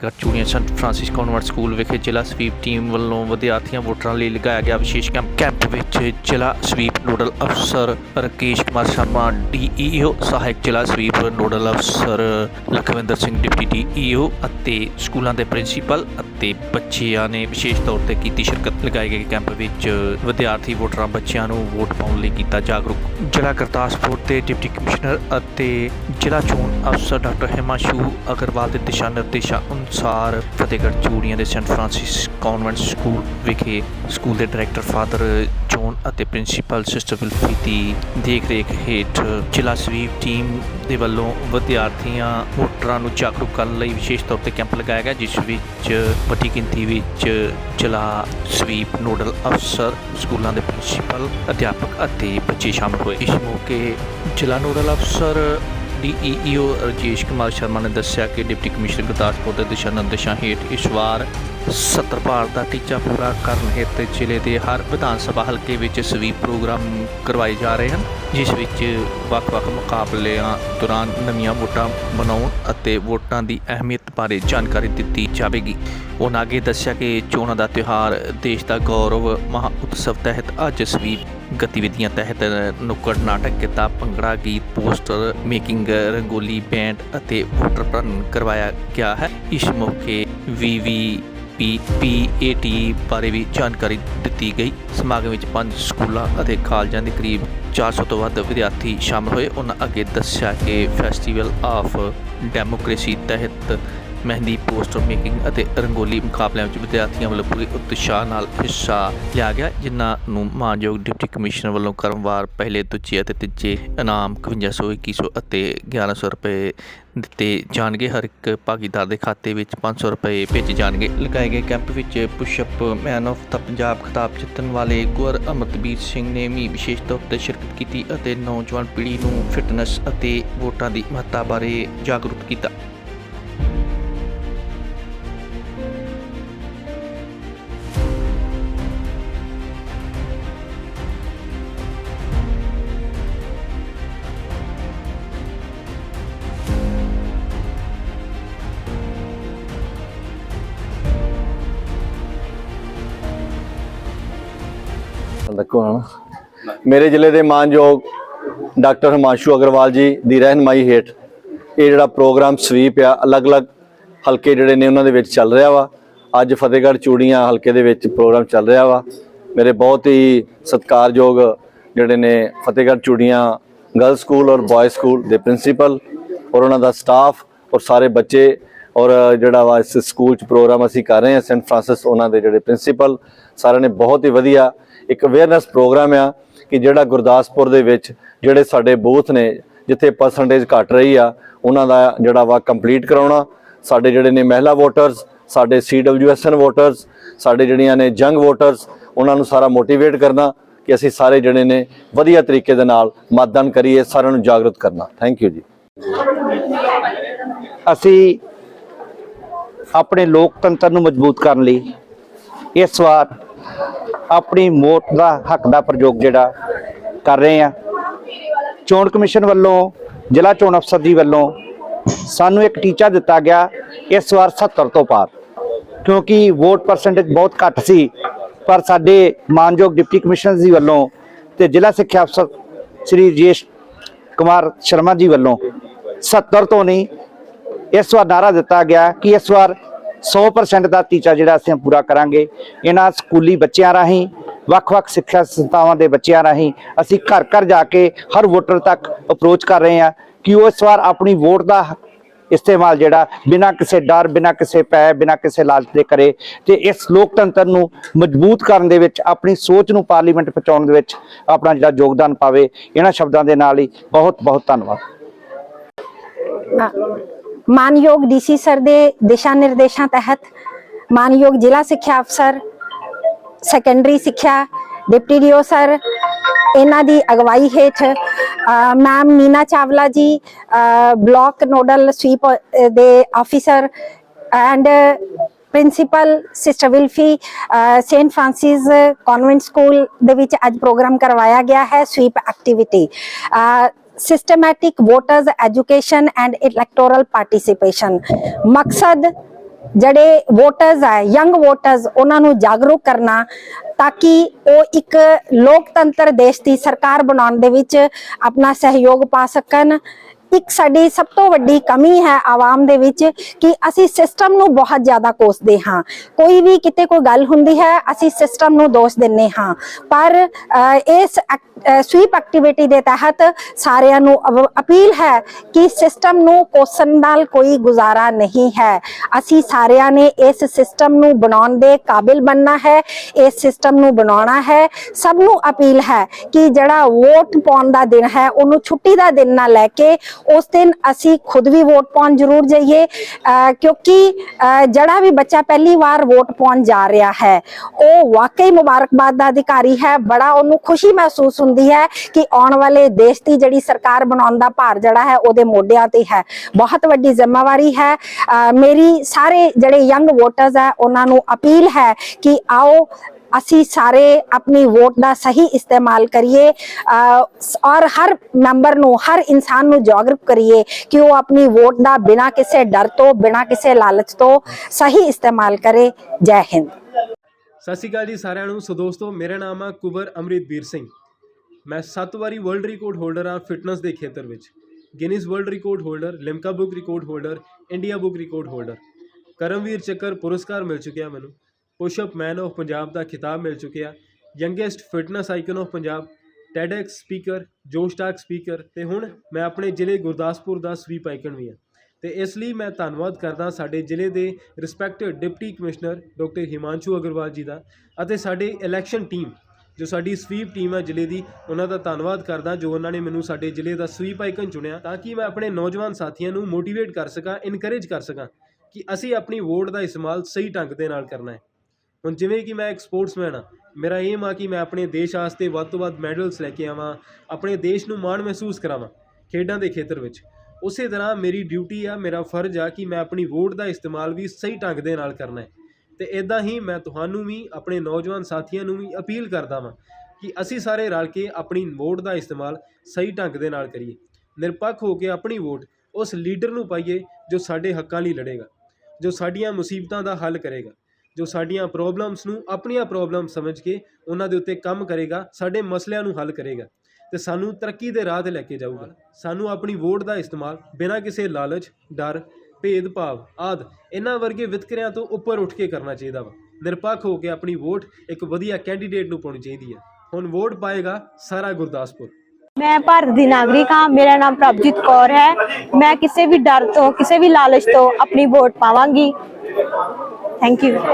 Fatehgarh Churian Saint Francis convert school ਵਿਖੇ ਜ਼ਿਲ੍ਹਾ SVEEP team ਵੱਲੋਂ ਵਿਦਿਆਰਥੀਆਂ ਵੋਟਰਾਂ ਲਈ ਲਗਾਇਆ ਗਿਆ ਵਿਸ਼ੇਸ਼ ਕੈਂਪ। ਕੈਂਪ ਵਿੱਚ ਜ਼ਿਲ੍ਹਾ ਸਵੀਪ ਨੋਡਲ ਅਫਸਰ ਰਕੇਸ਼ ਕੁਮਾਰ ਸ਼ਰਮਾ, ਡੀਈਓ ਸਹਾਇਕ ਜ਼ਿਲ੍ਹਾ ਸਵੀਪ ਨੋਡਲ ਅਫਸਰ ਲਖਵਿੰਦਰ ਸਿੰਘ, ਡਿਪਟੀ ਡੀਈਓ ਅਤੇ ਸਕੂਲਾਂ ਦੇ ਪ੍ਰਿੰਸੀਪਲ ਅਤੇ ਬੱਚਿਆਂ ਨੇ ਵਿਸ਼ੇਸ਼ ਤੌਰ ਤੇ ਕੀਤੀ ਸ਼ਿਰਕਤ ਲਗਾਏ ਗਏ ਕੈਂਪ ਵਿੱਚ ਵਿਦਿਆਰਥੀ ਵੋਟਰਾਂ ਬੱਚਿਆਂ ਨੂੰ ਵੋਟ ਪਾਉਣ ਲਈ ਕੀਤਾ ਜਾਗਰੂਕ। ਜ਼ਿਲ੍ਹਾ ਗੁਰਦਾਸਪੁਰ ਦੇ ਡਿਪਟੀ ਕਮਿਸ਼ਨਰ ਅਤੇ ਜ਼ਿਲ੍ਹਾ ਚੋਣ ਅਫਸਰ ਡਾਕਟਰ ਹਿਮਾਸ਼ੂ ਅਗਰਵਾਲ ਦੇ ਦਿਸ਼ਾ ਨਿਰਦੇਸ਼ਾਂ ਅਨੁਸਾਰ ਫਤਿਹਗੜ੍ਹ ਚੂੜੀਆਂ ਦੇ ਸੈਂਟ ਫਰਾਂਸਿਸ ਕਨਵੈਂਟ ਸਕੂਲ ਵਿਖੇ ਸਕੂਲ ਦੇ ਡਾਇਰੈਕਟਰ ਫਾਦਰ ਚੋਣ ਅਤੇ ਪ੍ਰਿੰਸੀਪਲ ਸਿਸਟਰ ਵਿਲਫੀ ਦੀ ਦੇਖ ਰੇਖ ਹੇਠ ਜ਼ਿਲ੍ਹਾ ਸਵੀਪ ਟੀਮ ਦੇ ਵੱਲੋਂ ਵਿਦਿਆਰਥੀਆਂ, ਵੋਟਰਾਂ ਨੂੰ ਜਾਗਰੂਕ ਕਰਨ ਲਈ ਵਿਸ਼ੇਸ਼ ਤੌਰ ਤੇ ਕੈਂਪ ਲਗਾਇਆ ਗਿਆ, ਜਿਸ ਵਿੱਚ ਵੱਡੀ ਗਿਣਤੀ ਵਿੱਚ ਜ਼ਿਲ੍ਹਾ ਸਵੀਪ ਨੋਡਲ ਅਫਸਰ, ਸਕੂਲਾਂ ਦੇ ਪ੍ਰਿੰਸੀਪਲ, ਅਧਿਆਪਕ ਅਤੇ ਬੱਚੇ ਸ਼ਾਮਲ ਹੋਏ। ਇਸ ਮੌਕੇ ਜ਼ਿਲ੍ਹਾ ਨੋਡਲ ਅਫਸਰ ਡੀਈਓ ਰਜੇਸ਼ ਕੁਮਾਰ ਸ਼ਰਮਾ ਨੇ ਦੱਸਿਆ ਕਿ ਡਿਪਟੀ ਕਮਿਸ਼ਨਰ ਗੁਰਦਾਸਪੁਰ ਦੇ ਦਿਸ਼ਾ ਨਿਰਦੇਸ਼ਾਂ ਹੇਠ ਇਸ ਵਾਰ 70 ਭਾਰ ਦਾ ਟੀਚਾ ਪੂਰਾ ਕਰਨ ਹਿੱਤ ਜ਼ਿਲ੍ਹੇ ਦੇ ਹਰ ਵਿਧਾਨ ਸਭਾ ਹਲਕੇ ਵਿੱਚ ਸਵੀਪ ਪ੍ਰੋਗਰਾਮ ਕਰਵਾਏ ਜਾ ਰਹੇ ਹਨ, ਜਿਸ ਵਿੱਚ ਵੱਖ-ਵੱਖ ਮੁਕਾਬਲਿਆਂ ਦੌਰਾਨ ਨਵੀਆਂ ਵੋਟਾਂ ਬਣਾਉਣ ਅਤੇ ਵੋਟਾਂ ਦੀ ਅਹਿਮੀਅਤ ਬਾਰੇ ਜਾਣਕਾਰੀ ਦਿੱਤੀ ਜਾਵੇਗੀ। ਉਹਨਾਂ ਅੱਗੇ ਦੱਸਿਆ ਕਿ ਚੋਣਾਂ ਦਾ ਤਿਉਹਾਰ ਦੇਸ਼ ਦਾ ਗੌਰਵ ਮਹਾ ਉਤਸਵ ਤਹਿਤ ਅੱਜ ਸਵੀਪ ਗਤੀਵਿਧੀਆਂ ਤਹਿਤ ਨੁੱਕੜ ਨਾਟਕ ਕਿੱਤਾ ਭੰਗੜਾ, ਗੀਤ, ਪੋਸਟਰ, ਮੇਕਿੰਗ, ਰੰਗੋਲੀ, ਬੈਂਡ ਅਤੇ ਵੋਟਰ ਪ੍ਰਣ ਕਰਵਾਇਆ ਗਿਆ ਹੈ। ਇਸ ਮੌਕੇ ਵੀਵੀ ਪੀਪੀਏਟੀ ਬਾਰੇ ਵੀ ਜਾਣਕਾਰੀ ਦਿੱਤੀ ਗਈ। ਸਮਾਗਮ ਵਿੱਚ ਪੰਜ ਸਕੂਲਾਂ ਅਤੇ ਕਾਲਜਾਂ ਦੇ ਕਰੀਬ 400 ਤੋਂ ਵੱਧ ਵਿਦਿਆਰਥੀ ਸ਼ਾਮਲ ਹੋਏ। ਉਹਨਾਂ ਅੱਗੇ ਦੱਸਿਆ ਕਿ ਫੈਸਟੀਵਲ ਆਫ ਡੈਮੋਕ੍ਰੇਸੀ ਤਹਿਤ ਮਹਿੰਦੀ, ਪੋਸਟਰ ਮੇਕਿੰਗ ਅਤੇ ਰੰਗੋਲੀ ਮੁਕਾਬਲਿਆਂ ਵਿੱਚ ਵਿਦਿਆਰਥੀਆਂ ਵੱਲੋਂ ਪੂਰੇ ਉਤਸ਼ਾਹ ਨਾਲ ਹਿੱਸਾ ਲਿਆ ਗਿਆ। ਜਿਨ੍ਹਾਂ ਨੂੰ ਮਾਨਯੋਗ ਡਿਪਟੀ ਕਮਿਸ਼ਨਰ ਵੱਲੋਂ ਕਰਮਵਾਰ ਪਹਿਲੇ, ਦੂਜੇ ਅਤੇ ਤੀਜੇ ਇਨਾਮ 5100 2100 ਅਤੇ 1100 ਰੁਪਏ ਦਿੱਤੇ ਜਾਣਗੇ। ਹਰ ਇੱਕ ਭਾਗੀਦਾਰ ਦੇ ਖਾਤੇ ਵਿੱਚ 500 ਰੁਪਏ ਭੇਜੇ ਜਾਣਗੇ। ਲਗਾਏ ਗਏ ਕੈਂਪ ਵਿੱਚ push up man of the Punjab ਖਿਤਾਬ ਜਿੱਤਣ ਵਾਲੇ ਗੁਰ ਅਮਰਤਬੀਰ ਸਿੰਘ ਨੇ ਵੀ ਵਿਸ਼ੇਸ਼ ਤੌਰ ਤੇ ਸ਼ਿਰਕਤ ਕੀਤੀ ਅਤੇ ਨੌਜਵਾਨ ਪੀੜ੍ਹੀ ਨੂੰ ਫਿਟਨੈਸ ਅਤੇ ਵੋਟਾਂ ਦੀ ਮਹੱਤਤਾ ਬਾਰੇ ਜਾਗਰੂਕ ਕੀਤਾ। ਹਣਾ ਮੇਰੇ ਜ਼ਿਲ੍ਹੇ ਦੇ ਮਾਨਯੋਗ ਡਾਕਟਰ ਹਿਮਾਂਸ਼ੂ ਅਗਰਵਾਲ ਜੀ ਦੀ ਰਹਿਨਮਾਈ ਹੇਠ ਇਹ ਜਿਹੜਾ ਪ੍ਰੋਗਰਾਮ ਸਵੀਪ ਆ, ਅਲੱਗ-ਅਲੱਗ ਹਲਕੇ ਜਿਹੜੇ ਨੇ ਉਹਨਾਂ ਦੇ ਵਿੱਚ ਚੱਲ ਰਿਹਾ ਵਾ। ਅੱਜ ਫਤਿਹਗੜ੍ਹ ਚੂੜੀਆਂ ਹਲਕੇ ਦੇ ਵਿੱਚ ਪ੍ਰੋਗਰਾਮ ਚੱਲ ਰਿਹਾ ਵਾ। ਮੇਰੇ ਬਹੁਤ ਹੀ ਸਤਿਕਾਰਯੋਗ ਜਿਹੜੇ ਨੇ ਫਤਿਹਗੜ੍ਹ ਚੂੜੀਆਂ ਗਰਲ ਸਕੂਲ ਔਰ ਬॉयਜ਼ ਸਕੂਲ ਦੇ ਪ੍ਰਿੰਸੀਪਲ ਔਰ ਉਹਨਾਂ ਦਾ ਸਟਾਫ ਔਰ ਸਾਰੇ ਬੱਚੇ ਔਰ ਜਿਹੜਾ ਵਾ ਇਸ ਸਕੂਲ ਚ ਪ੍ਰੋਗਰਾਮ ਅਸੀਂ ਕਰ ਰਹੇ ਹਾਂ ਸੈਂਟ ਫਰਾਂਸਿਸ ਉਹਨਾਂ ਦੇ ਜਿਹੜੇ ਪ੍ਰਿੰਸੀਪਲ ਸਾਰਿਆਂ ਨੇ ਬਹੁਤ ਹੀ ਵਧੀਆ ਇੱਕ ਅਵੇਅਰਨੈਸ ਪ੍ਰੋਗਰਾਮ ਆ ਕਿ ਜਿਹੜਾ ਗੁਰਦਾਸਪੁਰ ਦੇ ਵਿੱਚ ਜਿਹੜੇ ਸਾਡੇ ਬੂਥ ਨੇ, ਜਿੱਥੇ ਪਰਸੈਂਟੇਜ ਘਟ ਰਹੀ ਆ, ਉਹਨਾਂ ਦਾ ਜਿਹੜਾ ਵਾ ਕੰਪਲੀਟ ਕਰਾਉਣਾ। ਸਾਡੇ ਜਿਹੜੇ ਨੇ ਮਹਿਲਾ ਵੋਟਰਸ ਸਾਡੇ ਸੀਡਬਲਯੂਐਸਐਨ ਵੋਟਰਸ ਸਾਡੇ ਜਿਹੜੀਆਂ ਨੇ ਜੰਗ ਵੋਟਰਸ ਉਹਨਾਂ ਨੂੰ ਸਾਰਾ ਮੋਟੀਵੇਟ ਕਰਨਾ ਕਿ ਅਸੀਂ ਸਾਰੇ ਜਿਹੜੇ ਨੇ ਵਧੀਆ ਤਰੀਕੇ ਦੇ ਨਾਲ ਮਤਦਾਨ ਕਰੀਏ, ਸਾਰਿਆਂ ਨੂੰ ਜਾਗਰੂਕ ਕਰਨਾ। ਥੈਂਕ ਯੂ ਜੀ। ਅਸੀਂ ਆਪਣੇ ਲੋਕਤੰਤਰ ਨੂੰ ਮਜ਼ਬੂਤ ਕਰਨ ਲਈ ਇਸ ਵਾਰ ਆਪਣੀ ਵੋਟ ਦਾ ਹੱਕ ਦਾ ਪ੍ਰਯੋਗ ਜਿਹੜਾ ਕਰ ਰਹੇ ਆ ਚੋਣ ਕਮਿਸ਼ਨ ਵੱਲੋਂ, ਜ਼ਿਲ੍ਹਾ ਚੋਣ ਅਫਸਰ ਜੀ ਵੱਲੋਂ ਸਾਨੂੰ ਇੱਕ ਟੀਚਾ ਦਿੱਤਾ ਗਿਆ ਇਸ ਵਾਰ 70 ਤੋਂ ਪਾਰ। ਕਿਉਂਕਿ ਵੋਟ ਪਰਸੈਂਟੇਜ ਬਹੁਤ ਘੱਟ ਸੀ, ਪਰ ਸਾਡੇ ਮਾਨਯੋਗ ਡਿਪਟੀ ਕਮਿਸ਼ਨਰ ਜੀ ਵੱਲੋਂ ਤੇ ਜ਼ਿਲ੍ਹਾ ਸਿੱਖਿਆ ਅਫਸਰ ਸ੍ਰੀ ਰਜੇਸ਼ ਕੁਮਾਰ ਸ਼ਰਮਾ ਜੀ ਵੱਲੋਂ 70 ਤੋਂ ਨਹੀਂ, ਇਸ ਵਾਰ ਨਾਰਾ ਦਿੱਤਾ ਗਿਆ ਕਿ ਇਸ ਵਾਰ 100% ਦਾ ਟੀਚਾ ਜਿਹੜਾ ਅਸੀਂ ਪੂਰਾ ਕਰਾਂਗੇ। ਇਹਨਾਂ ਸਕੂਲੀ ਬੱਚਿਆਂ ਰਾਹੀਂ, ਵੱਖ-ਵੱਖ ਸਿੱਖਿਆ ਸੰਸਥਾਵਾਂ ਦੇ ਬੱਚਿਆਂ ਰਾਹੀਂ ਅਸੀਂ ਘਰ ਘਰ ਜਾ ਕੇ ਹਰ ਵੋਟਰ ਤੱਕ ਅਪਰੋਚ ਕਰ ਰਹੇ ਹਾਂ ਕਿ ਉਹ ਇਸ ਵਾਰ ਆਪਣੀ ਵੋਟ ਦਾ ਇਸਤੇਮਾਲ ਜਿਹੜਾ ਬਿਨਾਂ ਕਿਸੇ ਡਰ, ਬਿਨਾਂ ਕਿਸੇ ਪੈ ਬਿਨਾਂ ਕਿਸੇ ਲਾਲਚ ਦੇ ਕਰੇ ਤੇ ਇਸ ਲੋਕਤੰਤਰ ਨੂੰ ਮਜ਼ਬੂਤ ਕਰਨ ਦੇ ਵਿੱਚ, ਆਪਣੀ ਸੋਚ ਨੂੰ ਪਾਰਲੀਮੈਂਟ ਪਹੁੰਚਾਉਣ ਦੇ ਵਿੱਚ ਆਪਣਾ ਜਿਹੜਾ ਯੋਗਦਾਨ ਪਾਵੇ, ਇਹਨਾਂ ਸ਼ਬਦਾਂ ਦੇ ਨਾਲ ਹੀ ਬਹੁਤ ਬਹੁਤ ਧੰਨਵਾਦ ਮਾਨਯੋਗ ਡੀਸੀ ਸਰ ਦੇ ਦਿਸ਼ਾ ਨਿਰਦੇਸ਼ਾਂ ਤਹਿਤ ਮਾਨਯੋਗ ਜ਼ਿਲ੍ਹਾ ਸਿੱਖਿਆ ਅਫਸਰ ਸੈਕੰਡਰੀ ਸਿੱਖਿਆ, ਡਿਪਟੀ ਡੀਓ ਸਰ, ਇਹਨਾਂ ਦੀ ਅਗਵਾਈ ਹੇਠ ma'am Neena Chawla ji block nodal SVEEP ਦੇ officer and principal sister Wilfy Saint Francis convent school ਦੇ ਵਿੱਚ ਅੱਜ ਪ੍ਰੋਗਰਾਮ ਕਰਵਾਇਆ ਗਿਆ ਹੈ SVEEP activity systematic voters education and electoral participation. ਮਕਸਦ ਜਿਹੜੇ ਵੋਟਰਸ ਹੈ ਯੰਗ ਵੋਟਰਸ ਉਹਨਾਂ ਨੂੰ ਜਾਗਰੂਕ ਕਰਨਾ ਤਾਂ ਕਿ ਉਹ ਇੱਕ ਲੋਕਤੰਤਰ ਦੇਸ਼ ਦੀ ਸਰਕਾਰ ਬਣਾਉਣ ਦੇ ਵਿੱਚ ਆਪਣਾ ਸਹਿਯੋਗ ਪਾ ਸਕਣ ਇੱਕ ਸਾਡੀ ਸਭ ਤੋਂ ਵੱਡੀ ਕਮੀ ਹੈ ਆਵਾਮ ਦੇ ਵਿੱਚ ਕਿ ਅਸੀਂ ਸਿਸਟਮ ਨੂੰ ਬਹੁਤ ਜ਼ਿਆਦਾ ਕੋਸਦੇ ਹਾਂ। ਕੋਈ ਵੀ ਕਿਤੇ ਕੋਈ ਗੱਲ ਹੁੰਦੀ ਹੈ, ਅਸੀਂ ਸਿਸਟਮ ਨੂੰ ਦੋਸ਼ ਦਿੰਨੇ ਹਾਂ। ਪਰ ਇਸ ਸਵੀਪ ਐਕਟੀਵਿਟੀ ਦੇ ਤਹਿਤ ਸਾਰਿਆਂ ਨੂੰ ਅਪੀਲ ਹੈ ਕਿ ਸਿਸਟਮ ਨੂੰ ਕੋਸਣ ਨਾਲ ਕੋਈ ਗੁਜ਼ਾਰਾ ਨਹੀਂ ਹੈ। ਅਸੀਂ ਸਾਰਿਆਂ ਨੇ ਇਸ ਸਿਸਟਮ ਨੂੰ ਬਣਾਉਣ ਦੇ ਕਾਬਿਲ ਬਣਨਾ ਹੈ, ਇਸ ਸਿਸਟਮ ਨੂੰ ਬਣਾਉਣਾ ਹੈ। ਸਭ ਨੂੰ ਅਪੀਲ ਹੈ ਕਿ ਜਿਹੜਾ ਵੋਟ ਪਾਉਣ ਦਾ ਦਿਨ ਹੈ, ਉਹਨੂੰ ਛੁੱਟੀ ਦਾ ਦਿਨ ਨਾ ਲੈ ਕੇ ਉਸ ਦਿਨ ਅਸੀਂ ਖੁਦ ਵੀ ਵੋਟ ਪਾਉਣ ਜ਼ਰੂਰ ਜਾਈਏ ਕਿਉਂਕਿ ਜਿਹੜਾ ਵੀ ਬੱਚਾ ਪਹਿਲੀ ਵਾਰ ਵੋਟ ਪਾਉਣ ਜਾ ਰਿਹਾ ਹੈ, ਉਹ ਵਾਕਈ ਮੁਬਾਰਕਬਾਦ ਦਾ ਅਧਿਕਾਰੀ ਹੈ, ਬੜਾ ਉਹਨੂੰ ਖੁਸ਼ੀ ਮਹਿਸੂਸ ਹੁੰਦੀ ਹੈ ਕਿ ਆਉਣ ਵਾਲੇ ਦੇਸ਼ ਦੀ ਜਿਹੜੀ ਸਰਕਾਰ ਬਣਾਉਣ ਦਾ ਭਾਰ ਜਿਹੜਾ ਹੈ, ਉਹਦੇ ਮੋਢਿਆਂ ਤੇ ਹੈ। ਬਹੁਤ ਵੱਡੀ ਜ਼ਿੰਮੇਵਾਰੀ ਹੈ। ਅਹ, ਮੇਰੀ ਸਾਰੇ ਜਿਹੜੇ ਯੰਗ ਵੋਟਰਸ ਹੈ, ਉਹਨਾਂ ਨੂੰ ਅਪੀਲ ਹੈ ਕਿ ਆਓ ਅਸੀਂ ਸਾਰੇ ਆਪਣੀ ਵੋਟ ਦਾ ਸਹੀ ਇਸਤੇਮਾਲ ਕਰੀਏ ਔਰ ਹਰ ਮੈਂਬਰ ਨੂੰ, ਹਰ ਇਨਸਾਨ ਨੂੰ ਜਾਗਰੂਕ ਕਰੀਏ ਕਿ ਉਹ ਆਪਣੀ ਵੋਟ ਦਾ ਬਿਨਾਂ ਕਿਸੇ ਡਰ ਤੋਂ, ਬਿਨਾਂ ਕਿਸੇ ਲਾਲਚ ਤੋਂ ਸਹੀ ਇਸਤੇਮਾਲ ਕਰੇ। ਜੈ ਹਿੰਦ। ਸਤਿ ਸ਼੍ਰੀ ਅਕਾਲ ਜੀ ਸਾਰਿਆਂ ਨੂੰ। ਸੋ ਦੋਸਤੋ, ਮੇਰਾ ਨਾਮ ਹੈ ਕੁਵਰ ਅਮਰਿਤਵੀਰ ਸਿੰਘ। ਮੈਂ 7 ਵਾਰੀ ਵਰਲਡ ਰਿਕਾਰਡ ਹੋਲਡਰ ਹਾਂ ਫਿਟਨੈਸ ਦੇ ਖੇਤਰ ਵਿੱਚ। Guinness world record holder Limca book record holder India book record holder Karmaveer Chakra ਪੁਰਸਕਾਰ ਮਿਲ ਚੁੱਕਿਆ ਮੈਨੂੰ। ਪੁਸ਼ਅਪ ਮੈਨ ਆਫ ਪੰਜਾਬ ਦਾ ਖਿਤਾਬ ਮਿਲ ਚੁੱਕਿਆ। Youngest fitness icon of Punjab TEDx speaker Josh Talks speaker ਤੇ ਹੁਣ ਮੈਂ ਆਪਣੇ ਜ਼ਿਲ੍ਹੇ ਗੁਰਦਾਸਪੁਰ ਦਾ ਸਵੀਪ ਆਈਕਨ ਵੀ ਹਾਂ। ਤੇ ਇਸ ਲਈ ਮੈਂ ਧੰਨਵਾਦ ਕਰਦਾ ਸਾਡੇ ਜ਼ਿਲ੍ਹੇ ਦੇ respected deputy commissioner doctor Himanshu Agarwal ji ਦਾ ਅਤੇ ਸਾਡੇ ਇਲੈਕਸ਼ਨ ਟੀਮ, ਜੋ ਸਾਡੀ ਸਵੀਪ ਟੀਮ ਹੈ ਜ਼ਿਲ੍ਹੇ ਦੀ, ਉਹਨਾਂ ਦਾ ਧੰਨਵਾਦ ਕਰਦਾ ਜੋ ਉਹਨਾਂ ਨੇ ਮੈਨੂੰ ਸਾਡੇ ਜ਼ਿਲ੍ਹੇ ਦਾ ਸਵੀਪ ਆਈਕਨ ਚੁਣਿਆ ਤਾਂ ਕਿ ਮੈਂ ਆਪਣੇ ਨੌਜਵਾਨ ਸਾਥੀਆਂ ਨੂੰ ਮੋਟੀਵੇਟ ਕਰ ਸਕਾਂ ਇਨਕਰੇਜ ਕਰ ਸਕਾਂ ਕਿ ਅਸੀਂ ਆਪਣੀ ਵੋਟ ਦਾ ਇਸਤੇਮਾਲ ਸਹੀ ਢੰਗ ਦੇ ਨਾਲ ਕਰਨਾ ਹੈ। ਹੁਣ ਜਿਵੇਂ ਕਿ ਮੈਂ ਇੱਕ ਸਪੋਰਟਸਮੈਨ ਆ ਮੇਰਾ ਏਮ ਆ ਕਿ ਮੈਂ ਆਪਣੇ ਦੇਸ਼ ਵਾਸਤੇ ਵੱਧ ਤੋਂ ਵੱਧ ਮੈਡਲਸ ਲੈ ਕੇ ਆਵਾਂ, ਆਪਣੇ ਦੇਸ਼ ਨੂੰ ਮਾਣ ਮਹਿਸੂਸ ਕਰਾਵਾਂ ਖੇਡਾਂ ਦੇ ਖੇਤਰ ਵਿੱਚ। ਉਸੇ ਤਰ੍ਹਾਂ ਮੇਰੀ ਡਿਊਟੀ ਆ, ਮੇਰਾ ਫਰਜ਼ ਆ ਕਿ ਮੈਂ ਆਪਣੀ ਵੋਟ ਦਾ ਇਸਤੇਮਾਲ ਵੀ ਸਹੀ ਢੰਗ ਦੇ ਨਾਲ ਕਰਨਾ ਹੈ। ਤੇ ਇਦਾਂ ਹੀ ਮੈਂ ਤੁਹਾਨੂੰ ਵੀ, ਆਪਣੇ ਨੌਜਵਾਨ ਸਾਥੀਆਂ ਨੂੰ ਵੀ ਅਪੀਲ ਕਰਦਾ ਵਾਂ ਕਿ ਅਸੀਂ ਸਾਰੇ ਰਲ ਕੇ ਆਪਣੀ ਵੋਟ ਦਾ ਇਸਤੇਮਾਲ ਸਹੀ ਢੰਗ ਦੇ ਨਾਲ ਕਰੀਏ। ਨਿਰਪੱਖ ਹੋ ਕੇ ਆਪਣੀ ਵੋਟ ਉਸ ਲੀਡਰ ਨੂੰ ਪਾਈਏ ਜੋ ਸਾਡੇ ਹੱਕਾਂ ਲਈ ਲੜੇਗਾ, ਜੋ ਸਾਡੀਆਂ ਮੁਸੀਬਤਾਂ ਦਾ ਹੱਲ ਕਰੇਗਾ। ਜੋ ਸਾਡੀਆਂ ਪ੍ਰੋਬਲਮਸ ਨੂੰ ਆਪਣੀਆਂ ਪ੍ਰੋਬਲਮ ਸਮਝ ਕੇ ਉਹਨਾਂ ਦੇ ਉੱਤੇ ਕੰਮ ਕਰੇਗਾ, ਸਾਡੇ ਮਸਲਿਆਂ ਨੂੰ ਹੱਲ ਕਰੇਗਾ ਤੇ ਸਾਨੂੰ ਤਰੱਕੀ ਦੇ ਰਾਹ ਤੇ ਲੈ ਕੇ ਜਾਊਗਾ। ਸਾਨੂੰ ਆਪਣੀ ਵੋਟ ਦਾ ਇਸਤੇਮਾਲ ਬਿਨਾਂ ਕਿਸੇ ਲਾਲਚ, ਡਰ, ਭੇਦਭਾਵ ਆਦ ਇਹਨਾਂ ਵਰਗੇ ਵਿਤਕਰਿਆਂ ਤੋਂ ਉੱਪਰ ਉੱਠ ਕੇ ਕਰਨਾ ਚਾਹੀਦਾ ਵਾ। ਨਿਰਪੱਖ ਹੋ ਕੇ ਆਪਣੀ ਵੋਟ ਇੱਕ ਵਧੀਆ ਕੈਂਡੀਡੇਟ ਨੂੰ ਪਾਉਣੀ ਚਾਹੀਦੀ ਹੈ ਹੁਣ ਵੋਟ ਪਾਏਗਾ ਸਾਰਾ ਗੁਰਦਾਸਪੁਰ। ਮੈਂ ਭਾਰਤ ਦੀ ਨਾਗਰਿਕ ਹਾਂ, ਮੇਰਾ ਨਾਮ ਪ੍ਰਭਜੀਤ ਕੌਰ ਹੈ। ਮੈਂ ਕਿਸੇ ਵੀ ਡਰ ਤੋਂ, ਕਿਸੇ ਵੀ ਲਾਲਚ ਤੋਂ ਆਪਣੀ ਵੋਟ ਪਾਵਾਂਗੀ। Thank you